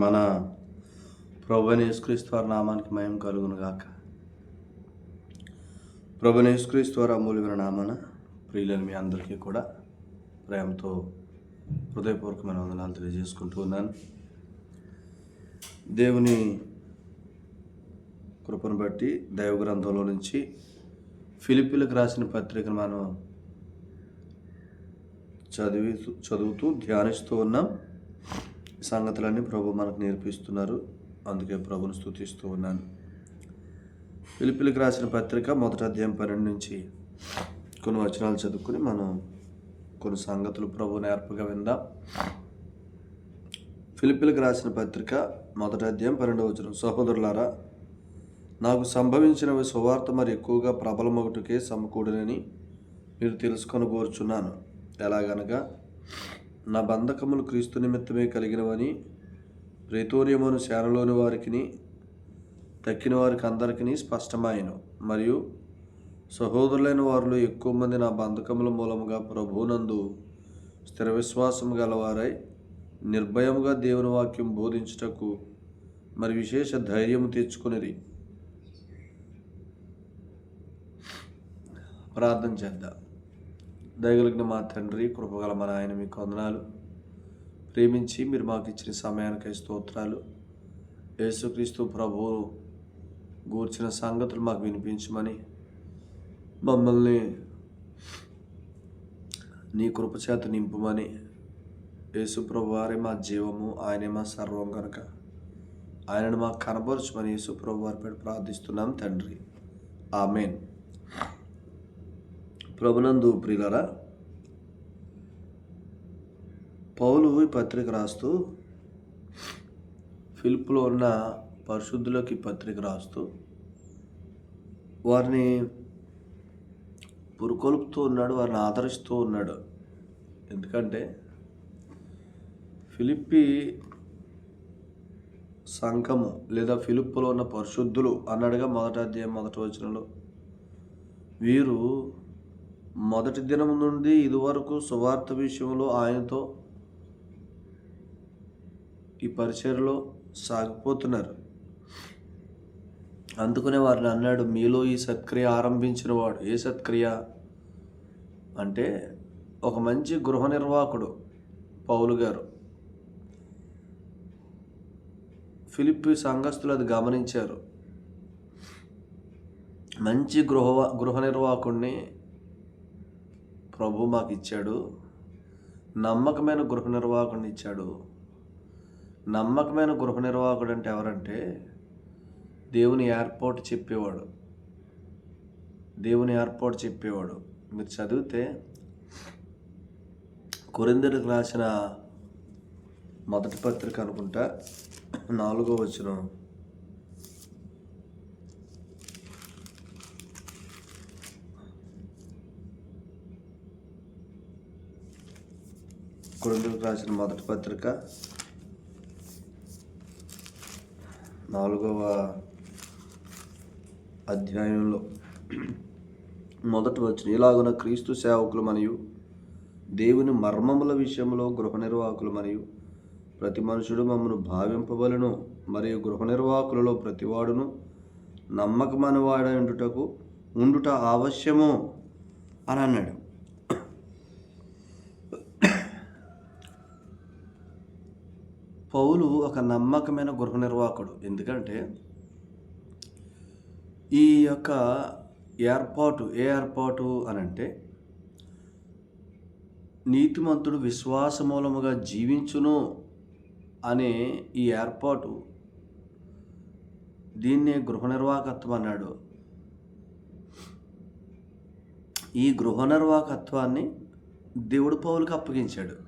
మన ప్రభుని యేసుక్రీస్తు నామానికి మయం కలుగును గాక. ప్రభుని యేసుక్రీస్తు వారి అమూల్యమైన నామాన ప్రియులని మీ అందరికీ కూడా ప్రేమతో హృదయపూర్వకమైన వందనాలు తెలియజేసుకుంటూ ఉన్నాను. దేవుని కృపను బట్టి దైవ గ్రంథంలో నుంచి ఫిలిపిలకు రాసిన పత్రికను మనం చదివి చదువుతూ ధ్యానిస్తూ ఉన్నాం. ఈ సంగతులన్నీ ప్రభు మనకు నేర్పిస్తున్నారు. అందుకే ప్రభుని స్థుతిస్తూ ఉన్నాను. పిలిపిలికి రాసిన పత్రిక మొదటి అధ్యాయం పన్నెండు నుంచి కొన్ని వచనాలు చదువుకుని మనం కొన్ని సంగతులు ప్రభు నేర్పగా విందాం. ఫిలిపిలకు రాసిన పత్రిక మొదటి అధ్యాయం పన్నెండవ వచనం. సహోదరులారా నాకు సంభవించినవి సువార్త మరి ఎక్కువగా ప్రబలమొకటికే సమకూడనని మీరు తెలుసుకొని కోరుచున్నాను. ఎలాగనగా నా బంధకములు క్రీస్తు నిమిత్తమే కలిగినవని ప్రేతోర్యమును శానలోని వారికిని తక్కిన వారికి అందరికీ స్పష్టమాయను. మరియు సహోదరులైన వారిలో ఎక్కువ మంది నా బంధకముల మూలముగా ప్రభువునందు స్థిర విశ్వాసం గలవారై నిర్భయముగా దేవుని వాక్యం బోధించుటకు మరి విశేష ధైర్యము తెచ్చుకునేది ప్రార్థన చేద్దాం. దయగలిగిన మా తండ్రి కృపగల మన ఆయన మీకు వందనాలు. ప్రేమించి మీరు మాకు ఇచ్చిన సమయానికి స్తోత్రాలు. యేసుక్రీస్తు ప్రభువు గూర్చిన సంగతులు మాకు వినిపించమని మమ్మల్ని నీ కృపచేత నింపుమని యేసు ప్రభు వారే మా జీవము ఆయనే మా సర్వం కనుక ఆయనను మాకు కనబరచమని యేసు ప్రభు వారి పేరు ప్రార్థిస్తున్నాం తండ్రి. ఆమెన్. ప్రభునందు ప్రియులరా పౌలు ఈ పత్రిక రాస్తూ ఫిలిప్లో ఉన్న పరిశుద్ధులకి పత్రిక రాస్తూ వారిని పురుకొలుపుతూ ఉన్నాడు వారిని ఆదరిస్తూ ఉన్నాడు. ఎందుకంటే ఫిలిప్పి సంఘము లేదా ఫిలిప్పులో ఉన్న పరిశుద్ధులు అన్నాడుగా మొదట అధ్యాయం మొదటి వచనంలో. వీరు మొదటి దినం నుండి ఇదివరకు సువార్త విషయంలో ఆయనతో ఈ పరిచయలో సాగిపోతున్నారు. అందుకునే వారిని అన్నాడు మీలో ఈ సత్క్రియ ఆరంభించిన వాడు ఏ సత్క్రియ? అంటే ఒక మంచి గృహ నిర్వాహకుడు పౌలు గారు. ఫిలిప్ సంఘస్థులు అది గమనించారు. మంచి గృహ గృహ నిర్వాహకుడిని ప్రభు మాకు ఇచ్చాడు నమ్మకమైన గృహ నిర్వాహకుడిని ఇచ్చాడు. నమ్మకమైన గృహ నిర్వాహకుడు అంటే ఎవరంటే దేవుని ఏర్పాటు చెప్పేవాడు. దేవుని ఏర్పాటు చెప్పేవాడు. మీరు చదివితే కొరిందరికి రాసిన మొదటి పత్రిక అనుకుంటా నాలుగో వచ్చిన కొరిందరికి రాసిన మొదటి పత్రిక. నాలుగవ అధ్యాయంలో మొదటి వచ్చిన ఇలాగున క్రీస్తు సేవకులు మరియు దేవుని మర్మముల విషయంలో గృహ నిర్వాహకులు మరియు ప్రతి మనుషుడు మమ్మను భావింపవలను మరియు గృహ నిర్వాహకులలో ప్రతివాడును నమ్మకమైన వాడ ఉండుటకు ఉండుట ఆవశ్యము అని అన్నాడు. పౌలు ఒక నమ్మకమైన గృహ నిర్వాహకుడు. ఎందుకంటే ఈ యొక్క ఏర్పాటు ఏ ఏర్పాటు అని అంటే నీతిమంతుడు విశ్వాస మూలముగా జీవించును అనే ఈ ఏర్పాటు. దీన్నే గృహ నిర్వాహకత్వం అన్నాడు. ఈ గృహ నిర్వాహకత్వాన్ని దేవుడు పౌలుకి అప్పగించాడు.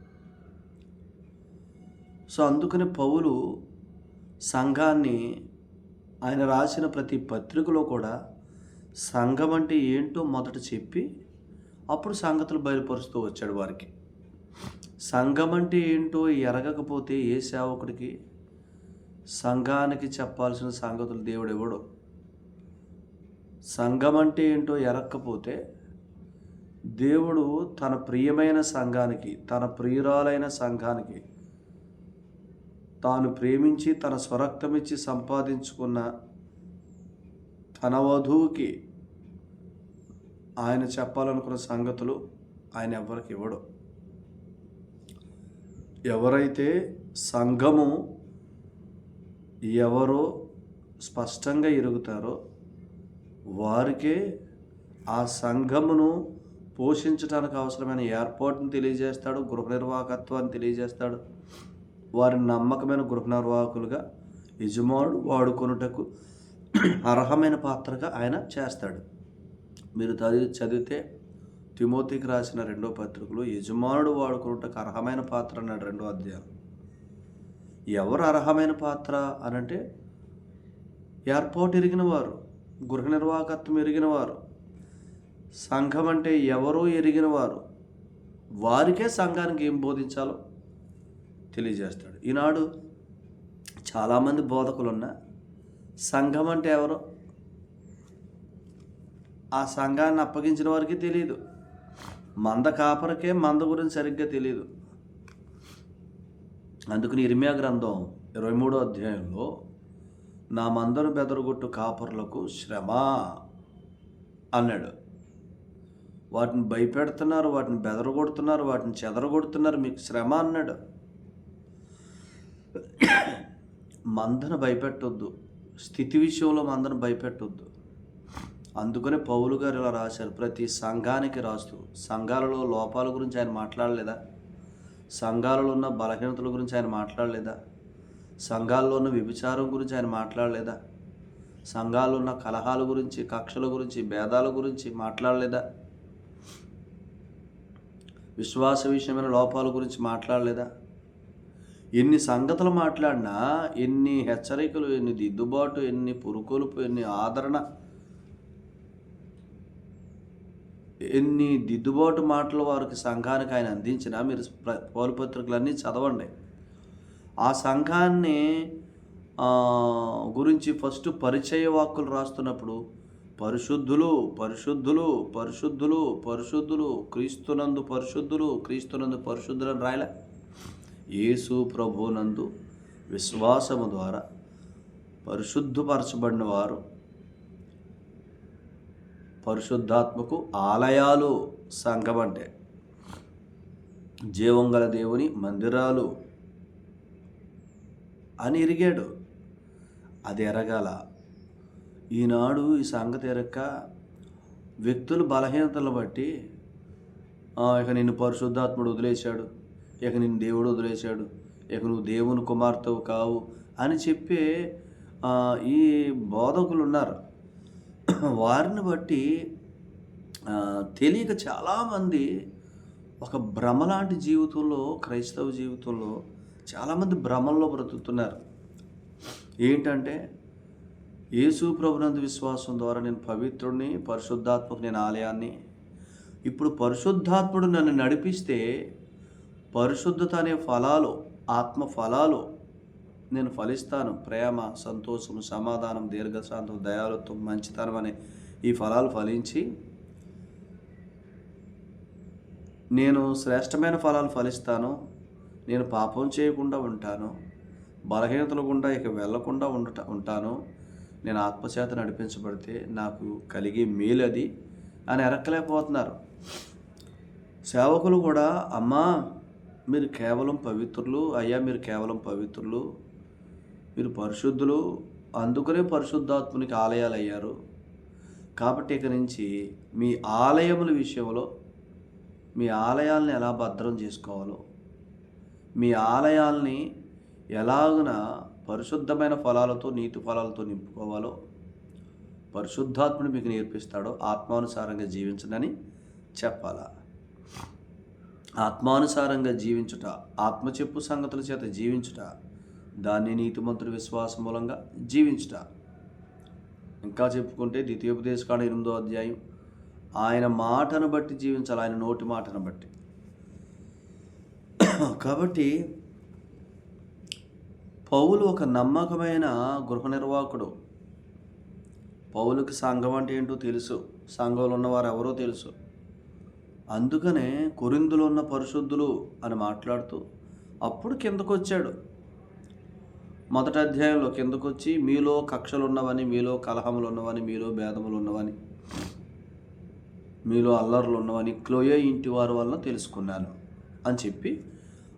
సో అందుకని పౌలు సంఘాన్ని ఆయన రాసిన ప్రతి పత్రికలో కూడా సంఘం అంటే ఏంటో మొదట చెప్పి అప్పుడు సంగతులు బయలుపరుస్తూ వచ్చాడు వారికి. సంఘం అంటే ఏంటో ఎరగకపోతే ఏ సేవకుడికి? సంఘానికి చెప్పాల్సిన సంగతులు దేవుడు ఇవ్వడు సంఘం అంటే ఏంటో ఎరక్కపోతే దేవుడు తన ప్రియమైన సంఘానికి తన ప్రియురాలైన సంఘానికి తాను ప్రేమించి తన స్వరక్తమిచ్చి సంపాదించుకున్న తన వధువుకి ఆయన చెప్పాలనుకున్న సంగతులు ఆయన ఎవరికి ఇవ్వడు. ఎవరైతే సంఘము ఎవరో స్పష్టంగా ఎరుగుతారో వారికే ఆ సంఘమును పోషించడానికి అవసరమైన ఏర్పాటును తెలియజేస్తాడు గృహ నిర్వాహకత్వాన్ని తెలియజేస్తాడు. వారి నమ్మకమైన గృహ నిర్వాహకులుగా యజమానుడు వాడుకొనుటకు అర్హమైన పాత్రగా ఆయన చేస్తాడు. మీరు చదివి చదివితే తిమోతికి రాసిన రెండో పత్రికలో యజమానుడు వాడుకున్నటకు అర్హమైన పాత్ర అన్నాడు రెండో అధ్యాయం. ఎవరు అర్హమైన పాత్ర అనంటే ఎయిర్పోర్ట్ ఎరిగిన వారు గృహ నిర్వాహకత్వం ఎరిగిన వారు సంఘం అంటే ఎవరో ఎరిగిన వారు వారికే సంఘానికి ఏం బోధించాలో తెలియజేస్తాడు. ఈనాడు చాలామంది బోధకులున్న సంఘం అంటే ఎవరో? ఆ సంఘాన్ని అప్పగించిన వారికి తెలియదు మంద కాపరకే మంద గురించి సరిగ్గా తెలియదు అందుకని ఇర్మియా గ్రంథం ఇరవై మూడో అధ్యాయంలో నా మందను బెదరగొట్టు కాపరులకు శ్రమ అన్నాడు. వాటిని భయపెడుతున్నారు వాటిని బెదరగొడుతున్నారు వాటిని చెదరగొడుతున్నారు మీకు శ్రమ అన్నాడు. మందను భయపెట్టొద్దు. స్థితి విషయంలో మందను భయపెట్టొద్దు. అందుకనే పౌలు గారు ఇలా రాశారు. ప్రతి సంఘానికి రాస్తూ సంఘాలలో లోపాల గురించి ఆయన మాట్లాడలేదా? సంఘాలలో ఉన్న బలహీనతల గురించి ఆయన మాట్లాడలేదా? సంఘాల్లో ఉన్న విభిచారం గురించి ఆయన మాట్లాడలేదా? సంఘాల్లో ఉన్న కలహాల గురించి కక్షల గురించి భేదాల గురించి మాట్లాడలేదా? విశ్వాస విషయమైన లోపాల గురించి మాట్లాడలేదా? ఎన్ని సంగతులు మాట్లాడినా ఎన్ని హెచ్చరికలు ఎన్ని దిద్దుబాటు ఎన్ని పురుకొలుపు ఎన్ని ఆదరణ ఎన్ని దిద్దుబాటు మాటలు వారికి సంఘానికి ఆయన అందించినా మీరు ప్ర- పౌరపత్రికలన్నీ చదవండి. ఆ సంఘాన్ని గురించి ఫస్ట్ పరిచయ వాక్కులు రాస్తున్నప్పుడు పరిశుద్ధులు పరిశుద్ధులు పరిశుద్ధులు పరిశుద్ధులు క్రీస్తునందు పరిశుద్ధులు క్రీస్తునందు పరిశుద్ధులను రాయలే. యేసు ప్రభునందు విశ్వాసము ద్వారా పరిశుద్ధపరచబడిన వారు పరిశుద్ధాత్మకు ఆలయాలు సంఘం అంటే జీవంగల దేవుని మందిరాలు అని ఎరిగాడు. అది ఎరగాల. ఈనాడు ఈ సంగతి ఎరక్క వ్యక్తులు బలహీనతలను బట్టి ఇక నిన్ను పరిశుద్ధాత్ముడు వదిలేశాడు. ఇక నేను దేవుడు వదిలేశాడు. ఇక నువ్వు దేవుని కుమార్తెవు కావు అని చెప్పే ఈ బోధకులు ఉన్నారు. వారిని బట్టి తెలియక చాలామంది ఒక భ్రమ లాంటి జీవితంలో క్రైస్తవ జీవితంలో చాలామంది భ్రమల్లో బ్రతుకుతున్నారు. ఏంటంటే యేసు ప్రభునందు విశ్వాసం ద్వారా నేను పవిత్రుడిని పరిశుద్ధాత్మకు నేను ఆలయాన్ని. ఇప్పుడు పరిశుద్ధాత్ముడు నన్ను నడిపిస్తే పరిశుద్ధత అనే ఫలాలు ఆత్మ ఫలాలు నేను ఫలిస్తాను. ప్రేమ సంతోషం సమాధానం దీర్ఘశాంతం దయాలత్వం మంచితనం అనే ఈ ఫలాలు ఫలించి నేను శ్రేష్టమైన ఫలాలు ఫలిస్తాను. నేను పాపం చేయకుండా ఉంటాను. బలహీనతలు గుండా ఇక వెళ్ళకుండా ఉండట ఉంటాను. నేను ఆత్మచేత నడిపించబడితే నాకు కలిగే మేలు అది అని ఎరక్కలేకపోతున్నారు. సేవకులు కూడా అమ్మా మీరు కేవలం పవిత్రులు అయ్యా మీరు కేవలం పవిత్రులు మీరు పరిశుద్ధులు అందుకనే పరిశుద్ధాత్మునికి ఆలయాలు అయ్యారు. కాబట్టి ఇక నుంచి మీ ఆలయముల విషయంలో మీ ఆలయాల్ని ఎలా భద్రం చేసుకోవాలో మీ ఆలయాల్ని ఎలాగున పరిశుద్ధమైన ఫలాలతో నీతి ఫలాలతో నింపుకోవాలో పరిశుద్ధాత్ముడు మీకు నేర్పిస్తాడో ఆత్మానుసారంగా జీవించడని చెప్పాలా? ఆత్మానుసారంగా జీవించుట ఆత్మ చెప్పు సంగతుల చేత జీవించుట దాన్ని నీతిమంతుడి విశ్వాసం మూలంగా జీవించుట. ఇంకా చెప్పుకుంటే ద్వితీయోపదేశకాండ ఎనిమిదో అధ్యాయం ఆయన మాటను బట్టి జీవించాలి ఆయన నోటి మాటను బట్టి. కాబట్టి పౌలు ఒక నమ్మకమైన గృహ నిర్వాహకుడు. పౌలుకి సంఘం అంటే ఏంటో తెలుసు. సంఘంలో ఉన్నవారు ఎవరో తెలుసు. అందుకనే కొరిందులో ఉన్న పరిశుద్ధులు అని మాట్లాడుతూ అప్పుడు కిందకు వచ్చాడు మొదటి అధ్యాయంలో కిందకు వచ్చి మీలో కక్షలు ఉన్నవని మీలో కలహములు ఉన్నవని మీలో భేదములు ఉన్నవని మీలో అల్లర్లు ఉన్నవని క్లోయే ఇంటి వారి వలన తెలుసుకున్నాను అని చెప్పి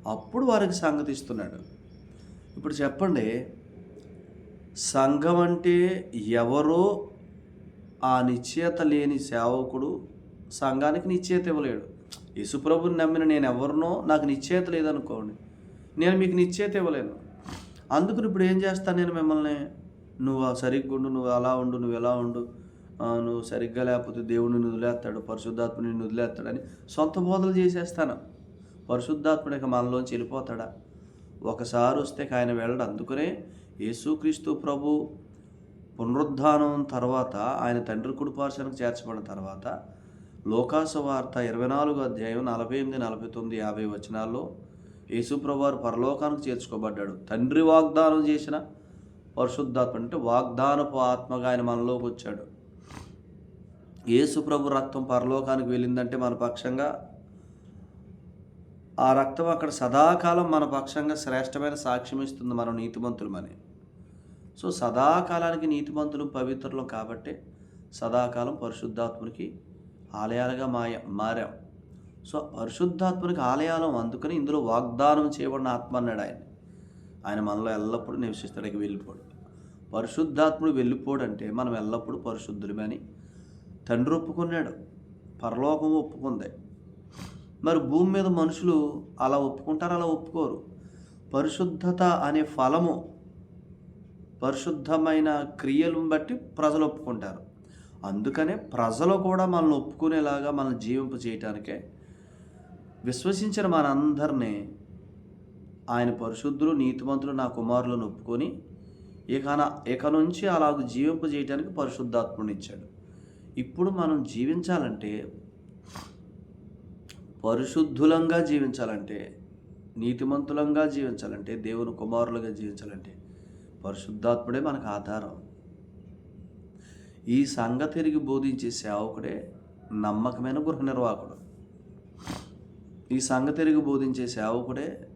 అప్పుడు వారికి సంగతి ఇస్తున్నాడు. ఇప్పుడు చెప్పండి సంఘం అంటే ఎవరో ఆ నిశ్చయత లేని సేవకుడు సంఘానికి నిశ్చయత ఇవ్వలేడు. యేసుప్రభుని నమ్మిన నేను ఎవరినో నాకు నిశ్చయత లేదనుకోండి. నేను మీకు నిశ్చయత ఇవ్వలేను. అందుకు ఇప్పుడు ఏం చేస్తాను నేను మిమ్మల్ని? నువ్వు సరిగ్గా ఉండు నువ్వు అలా ఉండు నువ్వు ఎలా ఉండు. నువ్వు సరిగ్గా లేకపోతే దేవుడిని నిన్ను వదిలేస్తాడు పరిశుద్ధాత్మని నిన్ను వదిలేస్తాడని సొంత బోధలు చేసేస్తాను. పరిశుద్ధాత్ముడు ఇక మనలోంచి వెళ్ళిపోతాడా? ఒకసారి వస్తే ఆయన వెళ్ళడు. అందుకనే యేసుక్రీస్తు ప్రభు పునరుద్ధానం తర్వాత ఆయన తండ్రి కుడిపార్శానికి చేర్చబడిన తర్వాత లోకాసవార్త ఇరవై నాలుగు అధ్యాయం నలభై ఎనిమిది నలభై తొమ్మిది యాభై వచనాల్లో యేసుప్రభువారు పరలోకానికి చేర్చుకోబడ్డాడు. తండ్రి వాగ్దానం చేసిన పరిశుద్ధాత్మ అంటే వాగ్దానపు ఆత్మగా ఆయన మనలోకి వచ్చాడు. యేసుప్రభు రక్తం పరలోకానికి వెళ్ళిందంటే మన పక్షంగా ఆ రక్తం అక్కడ సదాకాలం మన పక్షంగా శ్రేష్టమైన సాక్ష్యం ఇస్తుంది మనం నీతిమంతులమని సో సదాకాలానికి నీతిమంతులు పవిత్రులు కాబట్టి సదాకాలం పరిశుద్ధాత్మునికి ఆలయాలుగా మాయ మారాం. సో పరిశుద్ధాత్మనికి ఆలయాలం అందుకని ఇందులో వాగ్దానం చేయబడిన ఆత్మ అన్నాడు ఆయన. ఆయన మనలో ఎల్లప్పుడూ నివసిస్తాడికి వెళ్ళిపోడు. పరిశుద్ధాత్ముడు వెళ్ళిపోడంటే మనం ఎల్లప్పుడూ పరిశుద్ధులమని అని తండ్రి ఒప్పుకున్నాడు. పరలోకం ఒప్పుకుంది. మరి భూమి మీద మనుషులు అలా ఒప్పుకుంటారు అలా ఒప్పుకోరు. పరిశుద్ధత అనే ఫలము పరిశుద్ధమైన క్రియలను బట్టి ప్రజలు ఒప్పుకుంటారు. అందుకనే ప్రజలు కూడా మనల్ని ఒప్పుకునేలాగా మనల్ని జీవింప చేయటానికే విశ్వసించిన మనందరినీ ఆయన పరిశుద్ధులు నీతిమంతులు నా కుమారులను ఒప్పుకొని ఇక ఇక నుంచి అలాగ జీవింప చేయటానికి పరిశుద్ధాత్మని ఇచ్చాడు. ఇప్పుడు మనం జీవించాలంటే పరిశుద్ధులంగా జీవించాలంటే నీతిమంతులంగా జీవించాలంటే దేవుని కుమారులుగా జీవించాలంటే పరిశుద్ధాత్ముడే మనకు ఆధారం. ఈ సంఘ తిరిగి బోధించే సేవకుడే నమ్మకమైన గృహ నిర్వాహకుడు. ఈ సంఘ తిరిగి బోధించే సేవకుడే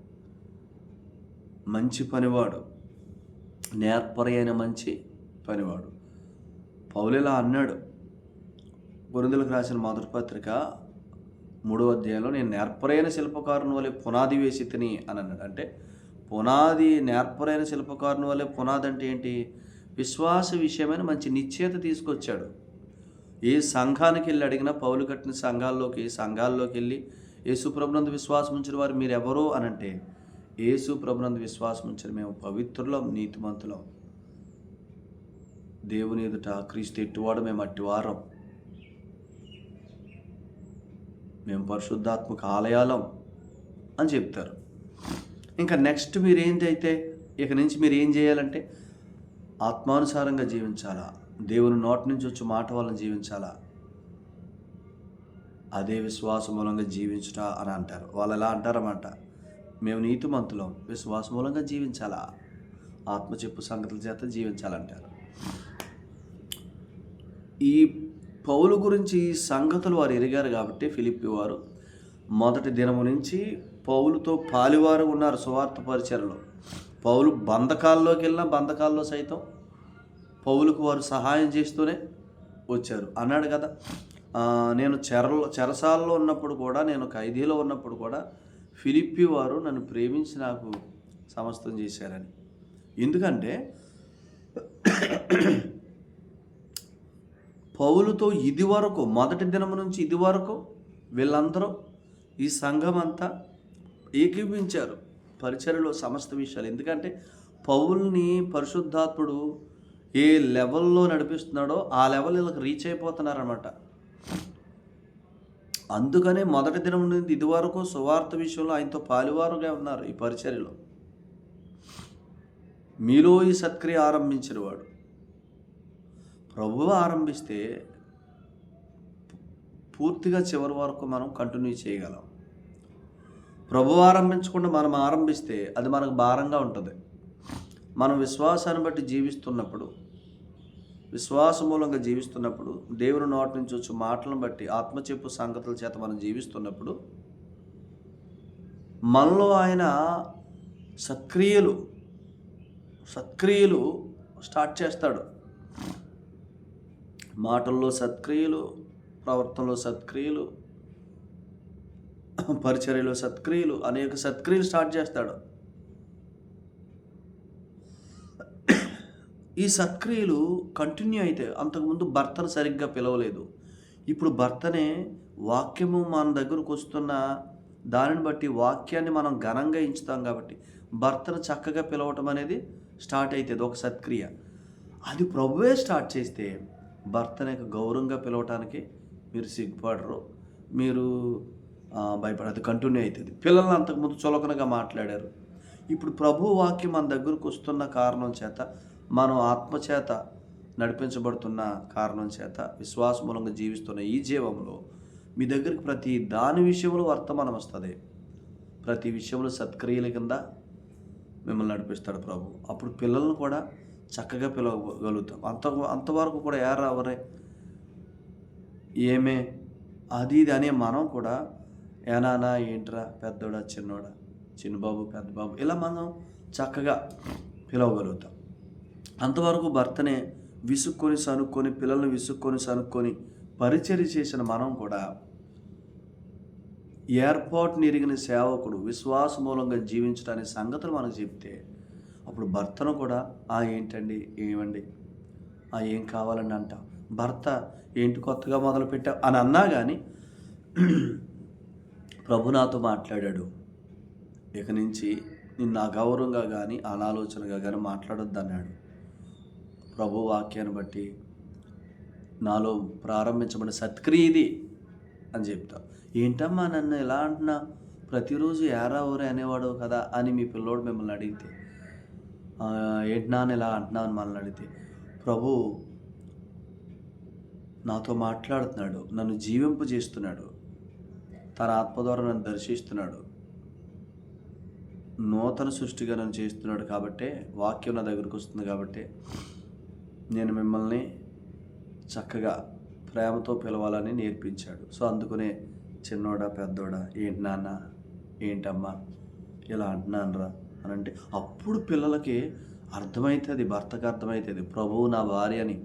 మంచి పనివాడు. నేర్పరి అయిన మంచి పనివాడు. పౌలిలా అన్నాడు గురుదులకు రాసిన మొదటి పత్రిక మూడో అధ్యాయంలో నేను నేర్పరైన శిల్పకారుని వలె పునాది వేసి తిని అని అన్నాడు. అంటే పునాది నేర్పరైన శిల్పకారుని వలె పునాది అంటే ఏంటి? విశ్వాస విషయమైన మంచి నిశ్చయత తీసుకొచ్చాడు. ఏ సంఘానికి వెళ్ళి అడిగినా పౌలు కట్టిన సంఘాల్లోకి సంఘాల్లోకి వెళ్ళి యేసు ప్రభునందు విశ్వాసం ఉంచిన వారు మీరెవరో అనంటే ఏసు ప్రభునంద యేసు ప్రభునందు విశ్వాసం ఉంచిన మేము పవిత్రులం నీతిమంతులం. దేవుని ఎదుట క్రీస్తు ఎట్టువాడు మేము అట్టివారం. మేము పరిశుద్ధాత్మక ఆలయాలం అని చెప్తారు. ఇంకా నెక్స్ట్ మీరు ఏంటైతే ఇక నుంచి మీరు ఏం చేయాలంటే ఆత్మానుసారంగా జీవించాలా? దేవుని నోటి నుంచి వచ్చే మాట వలన జీవించాలా? అదే విశ్వాసం మూలంగా జీవించుట అని అంటారు. వాళ్ళు ఎలా అంటారన్నమాట? మేము నీతిమంతులం. విశ్వాసం మూలంగా జీవించాలా? ఆత్మ చెప్పు సంగతుల చేత జీవించాలంటారు. ఈ పౌలు గురించి ఈ సంగతులు వారు ఎరిగారు కాబట్టి ఫిలిప్పి వారు మొదటి దినము నుంచి పౌలుతో పాలివారు ఉన్నారు సువార్త పరిచయలో. పౌలు బంధకాల్లోకి వెళ్ళిన బంధకాల్లో సైతం పౌలకు వారు సహాయం చేస్తూనే వచ్చారు. అన్నాడు కదా నేను చెరలో చెరసాలలో ఉన్నప్పుడు కూడా నేను ఖైదీలో ఉన్నప్పుడు కూడా ఫిలిప్పి వారు నన్ను ప్రేమించి నాకు సమస్తం చేశారని. ఎందుకంటే పౌలుతో ఇది వరకు మొదటి దినం నుంచి ఇది వరకు వీళ్ళందరూ ఈ సంఘం అంతా ఏకీపించారు పరిచయలో సమస్త విషయాలు. ఎందుకంటే పౌల్ని పరిశుద్ధాత్ముడు ఏ లెవెల్లో నడిపిస్తున్నాడో ఆ లెవెల్ వీళ్ళకి రీచ్ అయిపోతున్నారనమాట అందుకనే మొదటి దినం నుండి ఇదివరకు సువార్త విషయంలో ఆయనతో పాలువారుగా ఉన్నారు ఈ పరిచర్యలో. మీలో ఈ సత్క్రియ ఆరంభించిన వాడు. ప్రభువు ఆరంభిస్తే పూర్తిగా చివరి వరకు మనం కంటిన్యూ చేయగలం. ప్రభు ఆరంభించకుండా మనం ఆరంభిస్తే అది మనకు భారంగా ఉంటుంది. మనం విశ్వాసాన్ని బట్టి జీవిస్తున్నప్పుడు విశ్వాస మూలంగా జీవిస్తున్నప్పుడు దేవుని నోటి నుంచి వచ్చే మాటలను బట్టి ఆత్మచెప్పు సంగతుల చేత మనం జీవిస్తున్నప్పుడు మనలో ఆయన సక్రియలు సత్క్రియలు స్టార్ట్ చేస్తాడు. మాటల్లో సత్క్రియలు ప్రవర్తనలో సత్క్రియలు పరిచర్యలు సత్క్రియలు అనేక సత్క్రియలు స్టార్ట్ చేస్తాడు. ఈ సత్క్రియలు కంటిన్యూ అయితే అంతకుముందు భర్తను సరిగ్గా పిలవలేదు. ఇప్పుడు భర్తనే వాక్యము మన దగ్గరకు వస్తున్న దానిని బట్టి వాక్యాన్ని మనం ఘనంగా ఎంచుతాం కాబట్టి భర్తను చక్కగా పిలవటం అనేది స్టార్ట్ అవుతుంది ఒక సత్క్రియ. అది ప్రభువే స్టార్ట్ చేస్తే భర్తని గౌరవంగా పిలవటానికి మీరు సిగ్గుపడరు. మీరు భయపడ అది కంటిన్యూ అవుతుంది. పిల్లల్ని అంతకుముందు చులకనగా మాట్లాడారు. ఇప్పుడు ప్రభు వాక్యం మన దగ్గరకు వస్తున్న కారణం చేత మనం ఆత్మచేత నడిపించబడుతున్న కారణం చేత విశ్వాసమూలంగా జీవిస్తున్న ఈ జీవంలో మీ దగ్గరికి ప్రతి దాని విషయంలో వర్తమానం వస్తుంది. ప్రతి విషయంలో సత్క్రియల కింద మిమ్మల్ని నడిపిస్తాడు ప్రభు. అప్పుడు పిల్లలను కూడా చక్కగా పిలవగలుగుతాం. అంత అంతవరకు కూడా ఎవరు ఎవరే? ఏమే? అది ఇది అనే మనం కూడా ఏనానా ఏంట్రా పెద్దోడా చిన్నోడా? చిన్నబాబు పెద్దబాబు ఇలా మనం చక్కగా పిలవగలుగుతాం. అంతవరకు భర్తనే విసుక్కొని సనుక్కొని పిల్లల్ని విసుక్కొని సనుక్కొని పరిచర్య చేసిన మనం కూడా ఎయిర్పోర్ట్ని ఎరిగిన సేవకుడు విశ్వాస మూలంగా జీవించడానికి సంగతులు మనకు చెప్తే అప్పుడు భర్తను కూడా ఆ ఏంటండి? ఏమండి? ఆ ఏం కావాలండి? అంట. భర్త ఏంటి కొత్తగా మొదలుపెట్టావు? అని అన్నా కానీ ప్రభు నాతో మాట్లాడాడు. ఇక నుంచి నిన్ను అగౌరవంగా కానీ అనాలోచనగా కానీ మాట్లాడొద్దు అన్నాడు ప్రభు వాక్యాన్ని బట్టి నాలో ప్రారంభించబడిన సత్క్రియ ఇది అని చెప్తా. ఏంటమ్మా నన్ను ఎలా అంటున్నా? ప్రతిరోజు ఏరా ఊరే అనేవాడు కదా? అని మీ పిల్లోడు మిమ్మల్ని అడిగితే. "ఆ, అని ఇలా అంటున్నా అని మనల్ని అడిగితే. ప్రభు నాతో మాట్లాడుతున్నాడు. నన్ను జీవింపు చేస్తున్నాడు తన ఆత్మ ద్వారా నన్ను దర్శిస్తున్నాడు. నూతన సృష్టిగా నన్ను చేస్తున్నాడు కాబట్టే వాక్యం నా దగ్గరకు వస్తుంది కాబట్టి నేను మిమ్మల్ని చక్కగా ప్రేమతో పిలవాలని నేర్పించాడు. సో అందుకునే చిన్నోడా పెద్దోడా ఏంటి నాన్న? ఏంటమ్మా? ఇలా అంటున్నానురా అని అంటే అప్పుడు పిల్లలకి అర్థమవుతుంది భర్తకు అర్థమవుతుంది ప్రభువు నా భార్య అని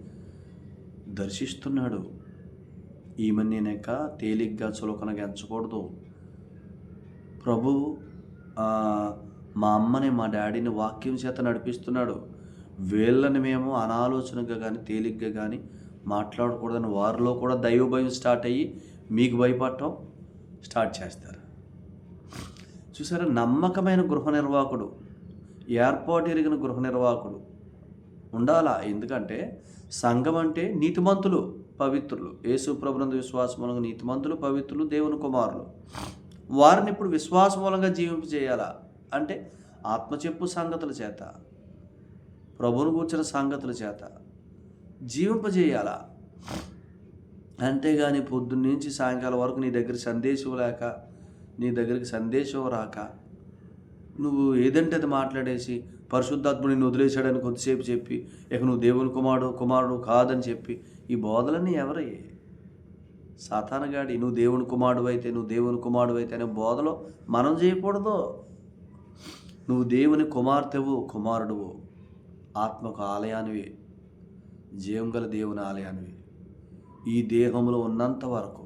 దర్శిస్తున్నాడు. ఈమె తేలిగ్గా చులకనగా ఎంచకూడదు ప్రభు మా అమ్మని మా డాడీని వాక్యం చేత నడిపిస్తున్నాడు. వీళ్ళని మేము అనాలోచనగా కానీ తేలిగ్గా కానీ మాట్లాడకూడదని వారిలో కూడా దైవ భయం స్టార్ట్ అయ్యి మీకు భయపడటం స్టార్ట్ చేస్తారు. చూసారా? నమ్మకమైన గృహ నిర్వాహకుడు ఏర్పాటు ఎరిగిన గృహ నిర్వాహకుడు ఉండాలా? ఎందుకంటే సంఘం అంటే నీతిమంతులు. పవిత్రులు. యేసు ప్రభునందు విశ్వాసమూలంగా నీతిమంతులు పవిత్రులు దేవుని కుమారులు. వారిని ఇప్పుడు విశ్వాసమూలంగా జీవింప చేయాలా? అంటే ఆత్మ చెప్పు సంగతుల చేత ప్రభువును కూర్చిన సంగతుల చేత జీవింపజేయాలా అంతేగాని పొద్దున్న నుంచి సాయంకాలం వరకు నీ దగ్గర సందేశం లేక నీ దగ్గరికి సందేశం రాక నువ్వు ఏదంటే అది మాట్లాడేసి పరిశుద్ధాత్ముడిని నిన్ను వదిలేశాడని కొద్దిసేపు చెప్పి ఇక నువ్వు దేవుని కుమారుడు కుమారుడు కాదని చెప్పి ఈ బోధలన్నీ ఎవరయ్యే? సాతానగాడి నువ్వు దేవుని కుమారుడు అయితే నువ్వు దేవుని కుమారుడు అయితే అనే బోధలో మనం చేయకూడదు. నువ్వు దేవుని కుమార్తెవు కుమారుడువు ఆత్మకు ఆలయానివి జీవం గల దేవుని ఆలయానివి. ఈ దేహంలో ఉన్నంత వరకు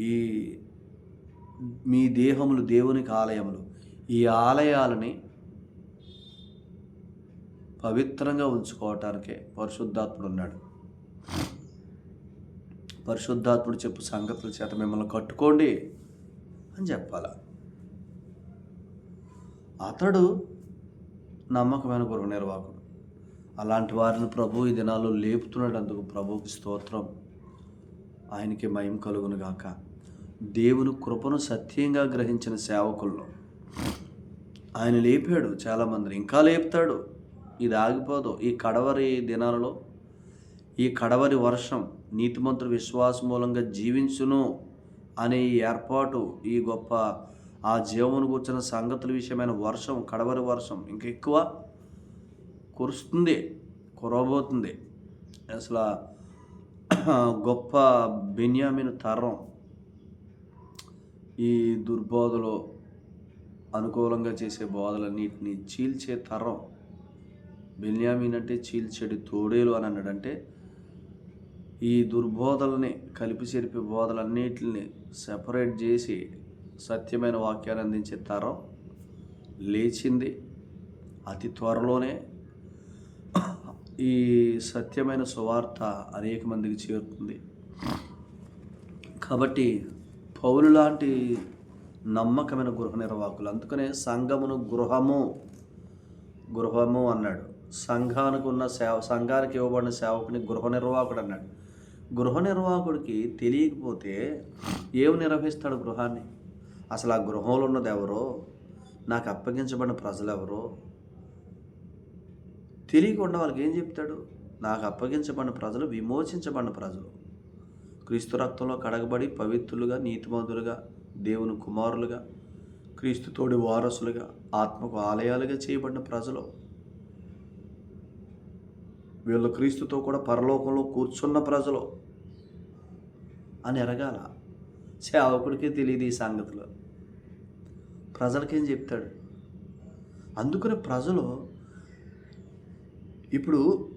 ఈ మీ దేహములు దేవునికి ఆలయములు. ఈ ఆలయాలని పవిత్రంగా ఉంచుకోవటానికే పరిశుద్ధాత్ముడు ఉన్నాడు. పరిశుద్ధాత్ముడు చెప్పు సంగతుల చేత మిమ్మల్ని కట్టుకోండి అని చెప్పాల. అతడు నమ్మకమైన గురువు నిర్వాహకుడు. అలాంటి వారిని ప్రభు ఈ దినాల్లో లేపుతున్నాడు అందుకు ప్రభుకి స్తోత్రం. ఆయనకి మయం కలుగును గాక. దేవుని కృపను సత్యంగా గ్రహించిన సేవకుల్లో ఆయన లేపాడు చాలామందిని ఇంకా లేపుతాడు. ఇది ఆగిపోదు. ఈ కడవరి దినాలలో ఈ కడవరి వర్షం నీతిమంత్ర విశ్వాసం మూలంగా జీవించును అనే ఏర్పాటు ఈ గొప్ప ఆ జీవమును కూర్చున్న సంగతుల విషయమైన వర్షం కడవరి వర్షం ఇంకా ఎక్కువ కురుస్తుంది కురవబోతుంది. అసలు గొప్ప బెన్యామిన్ తరం ఈ దుర్బోధలో అనుకూలంగా చేసే బోధలన్నింటినీ చీల్చే తరం బెన్యామీన్ అంటే చీల్చెడి తోడేలు అని అన్నాడంటే ఈ దుర్బోధల్ని కలిపి చెరిపి బోధలన్నిటిని సెపరేట్ చేసి సత్యమైన వాక్యాన్ని అందించే తరం లేచింది. అతి త్వరలోనే ఈ సత్యమైన సువార్త అనేక మందికి చేరుతుంది కాబట్టి పౌలు లాంటి నమ్మకమైన గృహ నిర్వాహకులు అందుకనే సంఘమును గృహము గృహము అన్నాడు. సంఘానికి ఉన్న సేవ సంఘానికి ఇవ్వబడిన సేవకుని గృహ నిర్వాహకుడు అన్నాడు. గృహ నిర్వాహకుడికి తెలియకపోతే ఏమి నిర్వహిస్తాడు గృహాన్ని? అసలు ఆ గృహంలో ఉన్నది ఎవరో? నాకు అప్పగించబడిన ప్రజలు ఎవరో? తెలియకుండా వాళ్ళకి ఏం చెప్తాడు? నాకు అప్పగించబడిన ప్రజలు విమోచించబడిన ప్రజలు. క్రీస్తు రక్తంలో కడగబడి పవిత్రులుగా నీతిమంతులుగా దేవుని కుమారులుగా క్రీస్తుతోడి వారసులుగా ఆత్మకు ఆలయాలుగా చేయబడిన ప్రజలు. వీళ్ళు క్రీస్తుతో కూడా పరలోకంలో కూర్చున్న ప్రజలు అని ఎరగాల. సేవకుడికి తెలియదు ఈ సంగతులు. ప్రజలకేం చెప్తాడు? అందుకని ప్రజలు ఇప్పుడు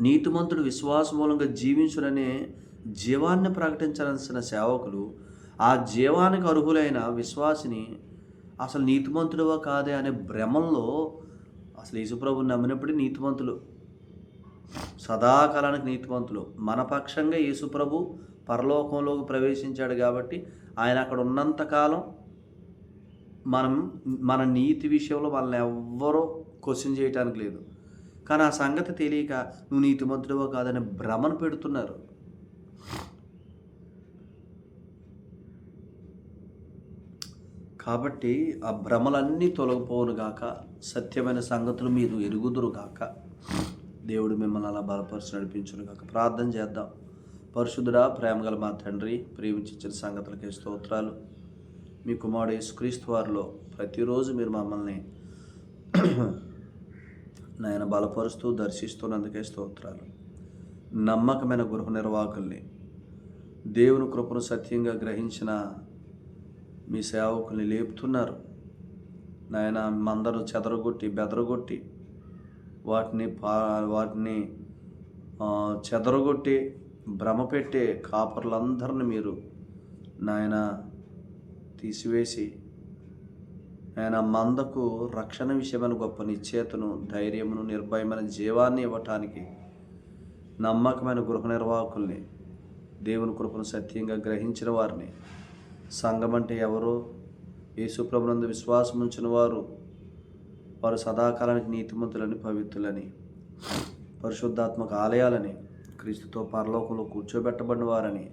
నీతిమంతుడు విశ్వాస మూలంగా జీవించుడనే జీవాన్ని ప్రకటించాల్సిన సేవకులు ఆ జీవానికి అర్హులైన విశ్వాసిని అసలు నీతిమంతుడువా కాదే అనే భ్రమంలో అసలు యేసుప్రభు నమ్మినప్పుడే నీతిమంతులు సదాకాలానికి నీతిమంతులు. మన పక్షంగా యేసుప్రభు పరలోకంలోకి ప్రవేశించాడు కాబట్టి ఆయన అక్కడ ఉన్నంతకాలం మనం మన నీతి విషయంలో వాళ్ళని ఎవ్వరూ క్వశ్చన్ చేయటానికి లేదు. కానీ ఆ సంగతి తెలియక నువ్వు నీతిమంతుడవో కాదని భ్రమను పెడుతున్నారు. కాబట్టి ఆ భ్రమలన్నీ తొలగిపోవును గాక సత్యమైన సంగతులు మీరు ఎరుగుదురు గాక. దేవుడు మిమ్మల్ని అలా బలపరిచి నడిపించును కాక ప్రార్థన చేద్దాం. పరిశుద్ధుడా ప్రేమగల మా తండ్రి ప్రేమించిన సంగతులకే స్తోత్రాలు. మీ కుమారుడు యేసుక్రీస్తు వారిలో ప్రతిరోజు మీరు మమ్మల్ని నాయన బలపరుస్తూ దర్శిస్తున్నందుకే స్తోత్రాలు. నమ్మకమైన గృహ నిర్వాహకుల్ని దేవుని కృపను సత్యంగా గ్రహించిన మీ సేవకుల్ని లేపుతున్నారు. నాయన మందరు చెదరగొట్టి బెదరగొట్టి వాటిని పా వాటిని చెదరగొట్టి భ్రమ పెట్టే కాపర్లందరిని మీరు నాయన తీసివేసి ఆయన మందకు రక్షణ విషయమైన గొప్ప నిశ్చేతను ధైర్యమును నిర్భయమైన జీవాన్ని ఇవ్వటానికి నమ్మకమైన గృహ నిర్వాహకుల్ని దేవుని కృపను సత్యంగా గ్రహించిన వారిని సంఘం అంటే ఎవరో? యేసుప్రభునందు విశ్వాసం ఉంచిన వారు వారు సదాకాలానికి నీతిమంతులని పవిత్రులని పరిశుద్ధాత్మక ఆలయాలని క్రీస్తుతో పరలోకంలో కూర్చోబెట్టబడిన వారని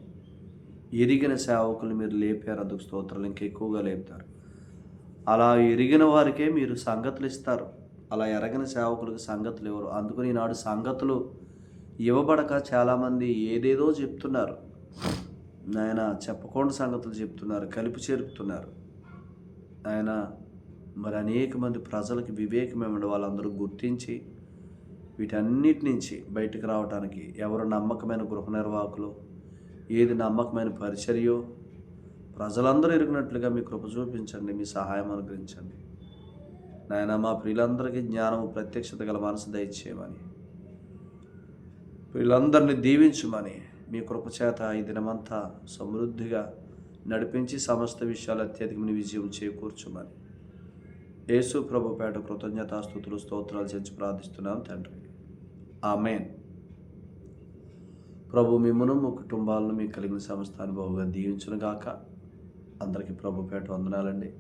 ఎరిగిన సేవకులు మీరు లేపారు. అందుకు స్తోత్రాలు ఇంకెక్కువగా లేపుతారు. అలా ఎరిగిన వారికే మీరు సంగతులు ఇస్తారు. అలా ఎరగిన సేవకులకు సంగతులు ఇవ్వరు అందుకని ఈనాడు సంగతులు ఇవ్వబడక చాలామంది ఏదేదో చెప్తున్నారు. నాయన చెప్పకుండా సంగతులు చెప్తున్నారు. కలిపి చేరుపుతున్నారు ఆయన మరి అనేక మంది ప్రజలకు వివేకమేమండి వాళ్ళందరూ గుర్తించి వీటన్నిటి నుంచి బయటకు రావడానికి ఎవరు నమ్మకమైన గృహ నిర్వాహకులు ఏది నమ్మకమైన పరిచర్యో ప్రజలందరూ ఎరిగినట్లుగా మీ కృప చూపించండి మీ సహాయం అనుగ్రహించండి. నాయన మా ప్రియులందరికీ జ్ఞానము ప్రత్యక్షత గల మనసు దయచేయమని. ప్రియులందరినీ దీవించమని మీ కృపచేత ఈ దినమంతా సమృద్ధిగా నడిపించి సమస్త విషయాలు అత్యధికమైన విజయం చేకూర్చమని. యేసు ప్రభు పేట కృతజ్ఞతాస్థుతులు స్తోత్రాలు చేసి ప్రార్థిస్తున్నాం తండ్రి. ఆమెన్. ప్రభు మిమ్మను మీ కుటుంబాలను మీకు కలిగిన సమస్తాన్ని బహుగా దీవించునుగాక. అందరికీ ప్రభు పేట వందనాలండి.